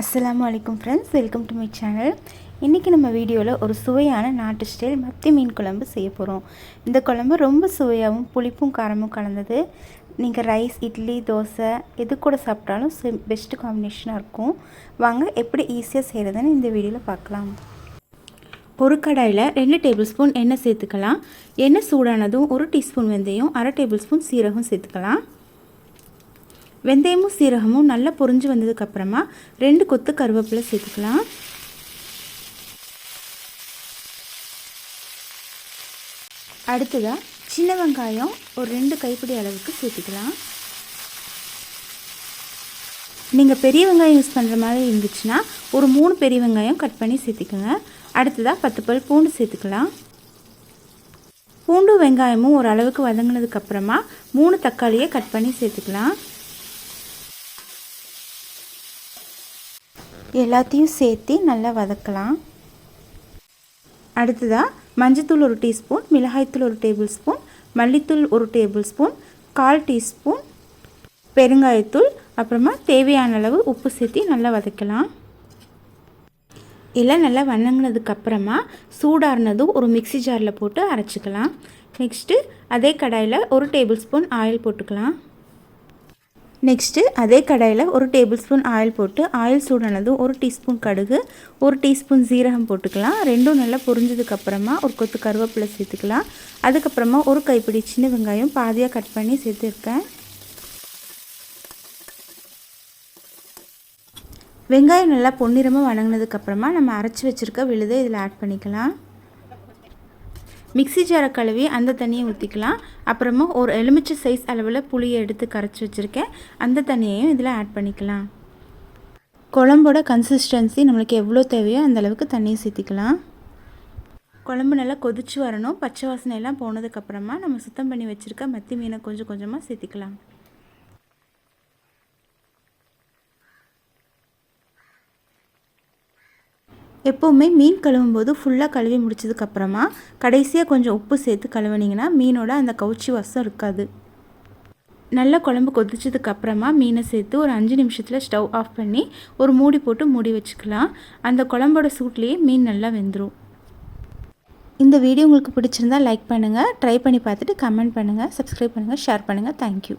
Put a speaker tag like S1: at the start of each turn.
S1: அஸ்லாம் வலைக்கம் friends welcome to my channel இன்றைக்கி நம்ம வீடியோவில் ஒரு சுவையான நாட்டு ஸ்டைல் மத்தி மீன் குழம்பு செய்ய போகிறோம் இந்த குழம்பு ரொம்ப சுவையாகவும் புளிப்பும் காரமும் கலந்தது. நீங்கள் ரைஸ் இட்லி தோசை எது கூட சாப்பிட்டாலும் பெஸ்ட்டு காம்பினேஷனாக இருக்கும். வாங்க எப்படி ஈஸியாக செய்கிறதுன்னு இந்த வீடியோவில் பார்க்கலாம். ஒரு கடாயில் ரெண்டு டேபிள் ஸ்பூன் எண்ணெய் சேர்த்துக்கலாம். எண்ணெய் சூடானதும் ஒரு டீஸ்பூன் வெந்தயம் அரை டேபிள் ஸ்பூன் சீரகம் சேர்த்துக்கலாம். வெந்தயமும் சீரகமும் நல்லா பொறிஞ்சு வந்ததுக்கப்புறமா ரெண்டு கொத்து கருவேப்பிலை சேர்த்துக்கலாம். அடுத்ததாக சின்ன வெங்காயம் ஒரு ரெண்டு கைப்பிடி அளவுக்கு சேர்த்துக்கலாம். நீங்கள் பெரிய வெங்காயம் யூஸ் பண்ணுற மாதிரி இருந்துச்சுன்னா ஒரு மூணு பெரிய வெங்காயம் கட் பண்ணி சேர்த்துக்கோங்க. அடுத்ததாக பத்து பல் பூண்டு சேர்த்துக்கலாம். பூண்டு வெங்காயமும் ஒரு அளவுக்கு வதங்கினதுக்கப்புறமா மூணு தக்காளியை கட் பண்ணி சேர்த்துக்கலாம். எல்லாத்தையும் சேர்த்து நல்லா வதக்கலாம். அடுத்ததாக மஞ்சத்தூள் ஒரு டீஸ்பூன் மிளகாய்த்தூள் ஒரு டேபிள் ஸ்பூன் மல்லித்தூள் ஒரு டேபிள் ஸ்பூன் கால் டீஸ்பூன் பெருங்காயத்தூள் அப்புறமா தேவையான அளவு உப்பு சேர்த்து நல்லா வதக்கலாம். எல்லாம் நல்லா வணங்கினதுக்கப்புறமா சூடாறினதும் ஒரு மிக்சி ஜாரில் போட்டு அரைச்சிக்கலாம். நெக்ஸ்ட்டு அதே கடாயில் ஒரு டேபிள் ஸ்பூன் ஆயில் போட்டுக்கலாம். நெக்ஸ்ட்டு அதே கடாயில் ஒரு டேபிள் ஸ்பூன் ஆயில் போட்டு ஆயில் சூடானதும் ஒரு டீஸ்பூன் கடுகு ஒரு டீஸ்பூன் சீரகம் போட்டுக்கலாம். ரெண்டும் நல்லா பொரிஞ்சதுக்கப்புறமா ஒரு கொத்து கருவேப்பிலை சேர்த்துக்கலாம். அதுக்கப்புறமா ஒரு கைப்பிடி சின்ன வெங்காயம் பாதியாக கட் பண்ணி சேர்த்துருக்கேன். வெங்காயம் நல்லா பொன்னிறமாக வணங்கினதுக்கப்புறமா நம்ம அரைச்சி வச்சுருக்க விழுதை இதில் ஆட் பண்ணிக்கலாம். மிக்சி ஜாரை கழுவி அந்த தண்ணியை ஊற்றிக்கலாம் அப்புறமா ஒரு எலுமிச்சை சைஸ் அளவில் புளியை எடுத்து கரைச்சி வச்சுருக்கேன். அந்த தண்ணியையும் இதில் ஆட் பண்ணிக்கலாம். குழம்போட கன்சிஸ்டன்சி நம்மளுக்கு எவ்வளோ தேவையோ அந்த அளவுக்கு தண்ணியை சேர்த்திக்கலாம். குழம்பு நல்லா கொதிச்சு வரணும். பச்சை வாசனை எல்லாம் போனதுக்கப்புறமா நம்ம சுத்தம் பண்ணி வச்சுருக்க மத்தி மீனை கொஞ்சம் கொஞ்சமாக சேர்த்திக்கலாம். எப்போவுமே மீன் கழுவும் போது ஃபுல்லாக கழுவி முடிச்சதுக்கப்புறமா கடைசியாக கொஞ்சம் உப்பு சேர்த்து கழுவுனீங்கன்னா மீனோட அந்த கவுச்சி வாசம் இருக்காது. நல்லா குழம்பு கொதிச்சதுக்கப்புறமா மீனை சேர்த்து ஒரு அஞ்சு நிமிஷத்தில் ஸ்டவ் ஆஃப் பண்ணி ஒரு மூடி போட்டு மூடி வச்சுக்கலாம். அந்த குழம்போட சூட்லேயே மீன் நல்லா வெந்துடும் இந்த வீடியோ உங்களுக்கு பிடிச்சிருந்தா லைக் பண்ணுங்கள் ட்ரை பண்ணி பார்த்துட்டு கமெண்ட் பண்ணுங்கள் சப்ஸ்கிரைப் பண்ணுங்கள் ஷேர் பண்ணுங்கள் தேங்க்யூ